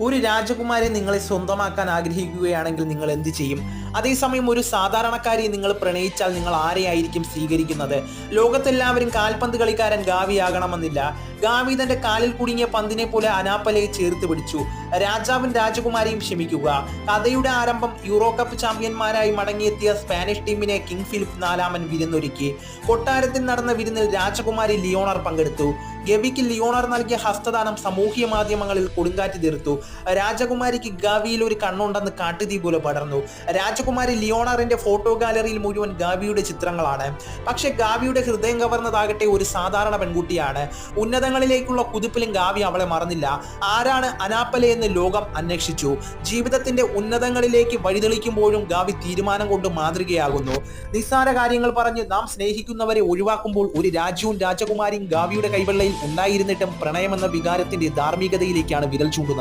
ഒരു രാജകുമാരി നിങ്ങളെ സ്വന്തമാക്കാൻ ആഗ്രഹിക്കുകയാണെങ്കിൽ നിങ്ങൾ എന്ത് ചെയ്യും? അതേസമയം ഒരു സാധാരണക്കാരിയെ നിങ്ങൾ പ്രണയിച്ചാൽ നിങ്ങൾ ആരെയായിരിക്കും സ്വീകരിക്കുന്നത്? ലോകത്തെല്ലാവരും കാൽപന്ത് കളിക്കാരൻ ഗാവിയാകണമെന്നില്ല. ഗാവി തന്റെ കാലിൽ കുടുങ്ങിയ പന്തിനെ പോലെ അനാപ്പലയെ ചേർത്ത് പിടിച്ചു. രാജാവും രാജകുമാരിയും ക്ഷമിക്കുക. കഥയുടെ ആരംഭം യൂറോ കപ്പ് ചാമ്പ്യന്മാരായി മടങ്ങിയെത്തിയ സ്പാനിഷ് ടീമിനെ കിങ് ഫിലിപ്പ് നാലാമൻ വിരുന്നൊരുക്കി. കൊട്ടാരത്തിൽ നടന്ന വിരുന്നിൽ രാജകുമാരി ലിയോണർ പങ്കെടുത്തു. ഗവിക്ക് ലിയോണർ നൽകിയ ഹസ്തദാനം സാമൂഹ്യ മാധ്യമങ്ങളിൽ കൊടുങ്കാറ്റ് തീർത്തു. രാജകുമാരിക്ക് ഗാവിയിൽ ഒരു കണ്ണുണ്ടെന്ന് കാട്ടുതീ പോലെ പടർന്നു. രാജകുമാരി ലിയോണറിന്റെ ഫോട്ടോ ഗാലറിയിൽ മുഴുവൻ ഗാവിയുടെ ചിത്രങ്ങളാണ്. പക്ഷെ ഗാവിയുടെ ഹൃദയം കവർന്നതാകട്ടെ ഒരു സാധാരണ പെൺകുട്ടിയാണ്. ഉന്നതങ്ങളിലേക്കുള്ള കുതിപ്പിലും ഗാവി അവളെ മറന്നില്ല. ആരാണ് അനാപ്പലെ എന്ന് ലോകം അന്വേഷിച്ചു. ജീവിതത്തിന്റെ ഉന്നതങ്ങളിലേക്ക് വഴിതെളിക്കുമ്പോഴും ഗാവി തീരുമാനം കൊണ്ട് മാതൃകയാകുന്നു. നിസ്സാര കാര്യങ്ങൾ പറഞ്ഞ് നാം സ്നേഹിക്കുന്നവരെ ഒഴിവാക്കുമ്പോൾ ഒരു രാജ്യവും രാജകുമാരിയും ഗാവിയുടെ കൈവെള്ളയിൽ ഉണ്ടായിരുന്നിട്ടും പ്രണയമെന്ന വികാരത്തിന്റെ ധാർമ്മികതയിലേക്കാണ് വിരൽ ചൂണ്ടുന്നത്.